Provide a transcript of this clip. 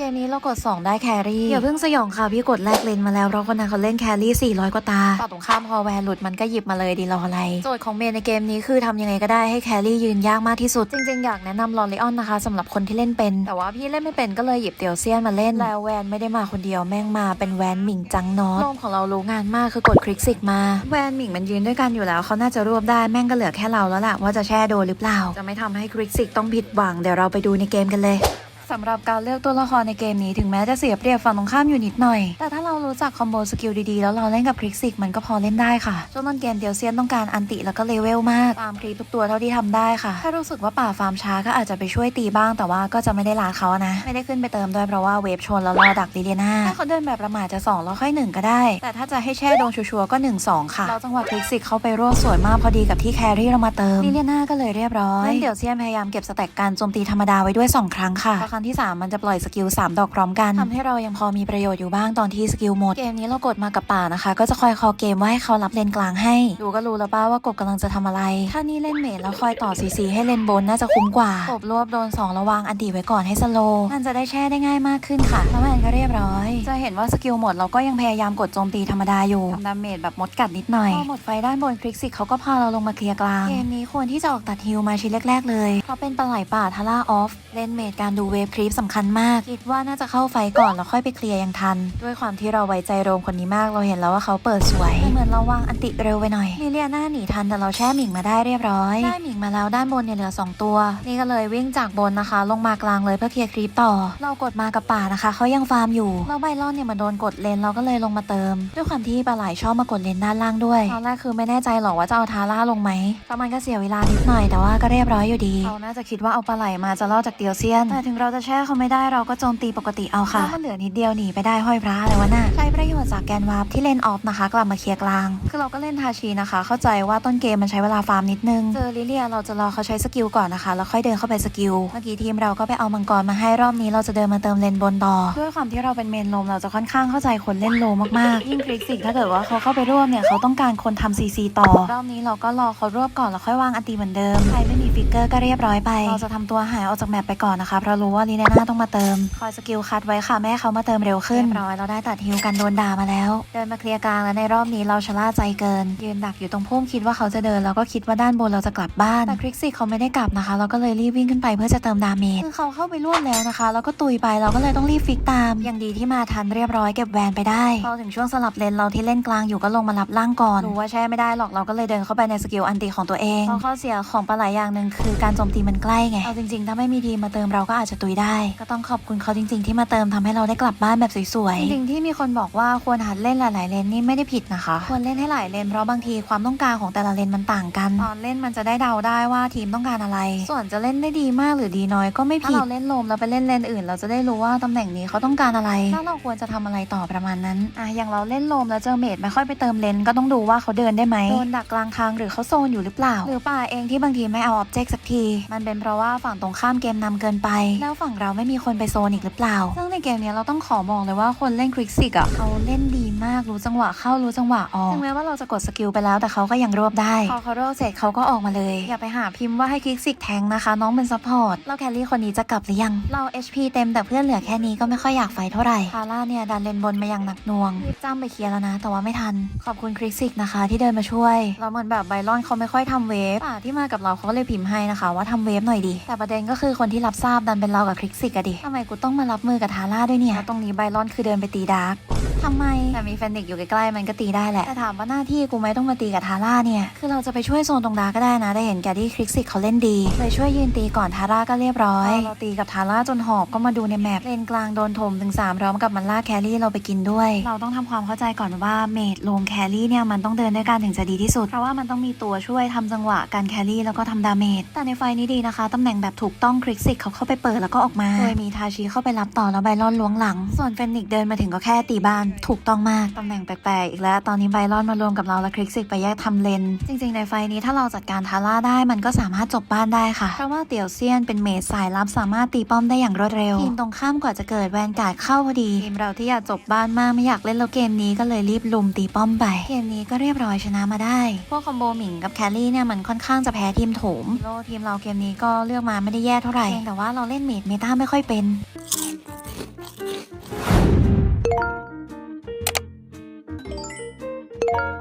เกมนี้เรากด 2 ได้แครี่อย่าเพิ่งสยองค่ะพี่กดแลกเลนมาแล้วเพราะคนนั้นเขาเล่นแครี่400 กว่าตาต่อตรงข้ามพอแวนหลุดมันก็หยิบมาเลยดีรออะไร โจทย์ของเมย์ในเกมนี้คือทำยังไงก็ได้ให้แครี่ยืนยากมากที่สุด จริงๆ อยากแนะนำลอริออนนะคะสำหรับคนที่เล่นเป็น แต่ว่าพี่เล่นไม่เป็นก็เลยหยิบเตียวเซียนมาเล่นแล้วแวนไม่ได้มาคนเดียวแม่งมาเป็นแวนหมิงจังนอตโลมของเรารู้งานมากคือกดคลิกสิกมาแวนหมิงมันยืนด้วยกันอยู่แล้วเขาน่าจะรวบได้แม่งก็เหลือแค่เราแล้วล่ะว่าจะแช่โดนหรือเปล่า จะไม่ทำให้คลิกสิกต้องผิดหวังเดี๋ยวเราไปดูในเกมกันเลย สำหรับการเลือกตัวละครในเกมนี้ถึงแม้จะเสียเปรียบฝั่งตรงข้ามอยู่นิดหน่อย แต่ถ้าเรารู้จักคอมโบสกิลดีๆ แล้วเราเล่นกับคลิกซิกมันก็พอเล่นได้ค่ะช่วงต้นเกมเดียวเซียนต้องการอันติแล้วก็เลเวลมากฟาร์มคลิปทุกตัวเท่าที่ทำได้ค่ะ ถ้ารู้สึกว่าป่าฟาร์มช้าก็อาจจะไปช่วยตีบ้าง แต่ว่าก็จะไม่ได้ลาเขานะ ไม่ได้ขึ้นไปเติมด้วยเพราะว่าเวฟชนแล้วรอดักลิเลียนาถ้าเขาเดินแบบประมาทจะสองแล้วค่อยหนึ่งก็ได้ แต่ถ้าจะให้แช่โดนชัวร์ๆก็1นสองค่ะแล้วจังหวะคลิกซิกเขาไปรวบสวยมากพอดีกับที่แครี่เรามาเติมลิเลียนาก็เลยเรียบร้อยเดี๋ยวเซียนพยายามเก็บสแต็กการโจมตีธรรมดาไว้ด้วยสองครั้งค่ะพอครั้งที่สามมันจะปล่อยสกิลสามดอกพร้อมกันทำให้เรายังพอมีประโยชน์อยู่บ้างตอนที่สกิลหมดเกมนี้เรากดมากับป่านะคะ ก็จะคอยคอเกมว่าให้เขารับเลนกลางให้ ดูก็รู้แล้วป้าว่ากบกำลังจะทำอะไร ถ้านี่เล่นเมจแล้วคอยต่อซีซีให้เลนบนน่าจะคุ้มกว่ากบรวบโดนสองระวังอันตีไว้ก่อนให้สโลว์มันจะได้แช่ได้ง่ายมากขึ้นค่ะแล้วมันก็เรียบร้อย จะเห็นว่าสกิลหมดเราก็ยังพยายามกดโจมตีธรรมดาอยู่ทำดาเมจแบบมดกัดนิดหน่อยพอหมดไฟด้านบนคลิกซิกเขาก็พาเราลงมาเคลียร์กลางเกมนี้ควรที่จะออกตัดฮิลมาชิ้นแรก ๆ เลยเพราะเป็นปลาไหลป่าทาร่าออฟเล่นเมจการดูเวฟคลิปสำคัญมาก คิดว่าน่าจะเข้าไฟก่อนแล้วค่อยไปเคลียร์ยังทัน ด้วยความที่เราไว้ใจโรมคนนี้มากเราเห็นแล้วว่าเขาเปิดสวยแต่เหมือนเราวางอันติเร็วไปหน่อยลิเลียน่าหนีทันแต่เราแช่หมิงมาได้เรียบร้อยได้หมิงมาแล้วด้านบนเนี่ยเหลือ 2 ตัว นี่ก็เลยวิ่งจากบนนะคะ ลงมากลางเลยเพื่อเคลียร์คลิปต่อ เรากดมากับป่านะคะเขายังฟาร์มอยู่เราไบรอนเนี่ยมันโดนกดเลนเราก็เลยลงมาเติม ด้วยความที่ปลาไหลชอบมากดเลนด้านล่างด้วยตอนแรกคือไม่แน่ใจหรอกว่าจะเอาทาร่าลงไหมเพราะมันก็เสียเวลานิดหน่อยแต่ว่าก็เรียบร้อยอยู่ดีเขาน่าจะคิดว่าเอาปลาไหลมาจะล่อจากเตียวเซียน แต่ถึงเราจะแช่เขาไม่ได้เราก็โจมตีปกติเอาค่ะมันเหลือนิดเดียวหนีไปได้ห้อยพระอะไรวะน่ะใช้ประโยชน์จากแกนวาร์ปที่เล่นออฟนะคะ กลับมาเคลียร์กลาง คือเราก็เล่นทาชีนะคะ เข้าใจว่าต้นเกมมันใช้เวลาฟาร์มนิดนึงเจอลิเลียเราจะรอเขาใช้สกิลก่อนนะคะ แล้วค่อยเดินเข้าไปสกิลเมื่อกี้ทีมเราก็ไปเอามังกรมาให้รอบนี้เราจะเดินมาเติมเลนบนต่อด้วยความที่เราเป็นเมนลมเราจะค่อนข้างเข้าใจคนเล่นโลมากๆ ยิ่งคลิกสิกถ้าเกิดว่าเขาเข้าไปร่วมเนี่ยเขาต้องการคนทำซีซีต่อ รอบนี้เราก็รอเขารวบก่อนแล้วค่อยวางอันตีเหมือนเดิม ใครไม่มีฟิกเกอร์ก็เรียบร้อยไป เราจะทำตัวหายออกจากแมปไปก่อนนะคะ เพราะรู้ว่าลีเนน่าต้องมาเติม คอยสกิลคัดไว้ค่ะแม่ให้เขามาเติมเร็วขึ้นเรียบร้อยเราได้ตัดฮิวกันโดนด่ามาแล้ว เดินมาเคลียร์กลางแล้วในรอบนี้เราชะล่าใจเกิน ยืนดักอยู่ตรงพุ่มคิดว่าเขาจะเดินแล้วก็คิดว่าด้านบนเราจะกลับบ้านแต่คริกซี่เขาไม่ได้กลับนะคะ เราก็เลยรีบวิ่งขึ้นไปเพื่อจะเติมดาเมจคือเขาเข้าไปร่วมแล้วนะคะ แล้วก็ตุยไปเราก็เลยต้องรีบฟิกตามอย่างดีที่มาทันเรียบร้อยเก็บแวนไปได้ พอถึงช่วงสลับเลนเราที่เล่นกลางอยู่ก็ลงมารับล่างก่อนรู้ว่าแช่ไม่ได้หรอกเราก็เลยเดินเข้าไปในสกิลอันตีของตัวเองเพราะข้อเสียของปลาไหลอย่างหนึ่งคือการโจมตีมันใกล้ไงเอาจริงๆ ถ้าไม่มีทีมมาเติมเราก็อาจจะตุยได้ ก็ต้องขอบคุณเขาจริง ๆ ที่มาเติมทำให้เราได้กลับบ้านแบบสวยๆจริงๆที่มีคนบอกว่าควรหัดเล่นหลายๆเลนนี่ไม่ได้ผิดนะคะ ควรเล่นให้หลายเลนเพราะบางทีความต้องการของแต่ละเลนมันต่างกันตอนเล่นมันจะได้เดาได้ว่าทีมต้องการอะไร ส่วนจะเล่นได้ดีมากหรือดีน้อยก็ไม่ผิดถ้าเราเล่นโลมแล้วไปเล่นเลนอื่น เราจะได้รู้ว่าตำแหน่งนี้เขาต้องการอะไรแล้วเราควรจะทำอะไรต่อประมาณนั้นอะอย่างเราเล่นโลมแล้วเจอเมดไม่ค่อยไปเติมเลนก็ต้องดูว่าเขาเดินได้ไหมโดนดักกลางทางหรือเขาโซนอยู่หรือเปล่า หรือป่าเองที่บางทีไม่เอาออบเจกต์สักที มันเป็นเพราะว่าฝั่งตรงข้ามเกมนำเกินไป แล้วฝั่งเราไม่มีคนไปโซนอีกหรือเปล่าซึ่งในเกมเนี้ยเราต้องขอบอกเลยว่าคนเล่นคริกซิกอะเขาเล่นดีมากรู้จังหวะเข้ารู้จังหวะออกถึงแม้ว่าเราจะกดสกิลไปแล้วแต่เขาก็ยังรวบได้พอเขารวบเสร็จเขาก็ออกมาเลย อย่าไปหาพิมพ์ว่าให้คลิกซิกแทงนะคะ น้องเป็นซัพพอร์ตแล้วแคลรี่คนนี้จะกลับหรือยังเรา HP เต็มแต่เพื่อนเหลือแค่นี้ก็ไม่ค่อยอยากไฟเท่าไหร่คาร่าเนี่ยดันเลนบนมาอย่างหนักหน่วงรีบจ้ำไปเคลียร์แล้วนะ แต่ว่าไม่ทัน ขอบคุณคลิกซิกนะคะ ที่เดินมาช่วยเราเหมือนแบบไบรอนเขาไม่ค่อยทำเวฟป่าที่มากับเราเขาก็เลยพิมพ์ให้นะคะ ว่าทำเวฟหน่อยดี แต่ประเด็นก็คือคนที่รับทราบดันเป็นเรากับคลิกซิกอะดิทำไมกูต้องมารับมือกับทาร่าด้วยเนี่ยแล้วตรงนี้ไบรอนคือเดินไปตีดาร์ก ทำไมแต่มีแฟนเด็กอยู่ใกล้ๆมันก็ตีได้แหละแต่ถามว่าหน้าที่กูไหมต้องมาตีกับทาร่าเนี่ยคือเราจะไปช่วยโซนตรงดาร์กก็ได้นะได้เห็นแกดี้คลิกซิกเขาเล่นดีเลยช่วยยืนตีก่อนทาร่าก็เรียบร้อยเราตีกับทาร่าจนหอบก็มาดูในแมปเลนกลางโดนถมถึง3พร้อมกับมันลากแครี่เราไปกินด้วย เราต้องทำความเข้าใจก่อนว่าเมดลงแครี่เนี่ยมันต้องเดินด้วยกันถึงจะดีที่สุดเพราะว่ามันต้องมีตัวช่วยทำจังหวะการแครี่แล้วก็ทำดาเมจแต่ในไฟนี้ดีนะคะตำแหน่งแบบถูกต้องคลิกซิกเขาเข้าไปเปิดแล้วก็ออกมาโดยมีทาชิเข้าไปรับต่อแล้วไบรอนล้วงหลัง ส่วนเฟนิกซ์เดินมาถึงก็แค่ตีบ้านถูกต้องมาก ตำแหน่งแปลกๆ อีกแล้ว ตอนนี้ไบรอนมารวมกับเราและคลิกซิกไปแยกทำเลน จริงๆ ในไฟนี้ถ้าเราจัดการทาร่าได้มันก็สามารถจบบ้านได้ค่ะ เพราะว่าเตี่ยวเซียนเป็นเมจสายลับสามารถตีป้อมได้อย่างรวดเร็ว ทีมตรงข้ามกว่าจะเกิดแวนการ์ดเข้าพอดีทีมเราที่อยากจบบ้านมากไม่อยากเล่นแล้วเกมนี้ก็เลยรีบลุมตีป้อมไป เกมนี้ก็เรียบร้อยชนะมาได้ พวกคอมโบหมิงกับแคลรี่เนี่ยมันค่อนข้างจะแพ้ทีมโถมโลทีมเราเกมนี้ก็เลือกมาไม่ได้แย่เท่าไหร่แต่ว่าเราเล่นเมจเมตาไม่ค่อยเป็น 감사합니다.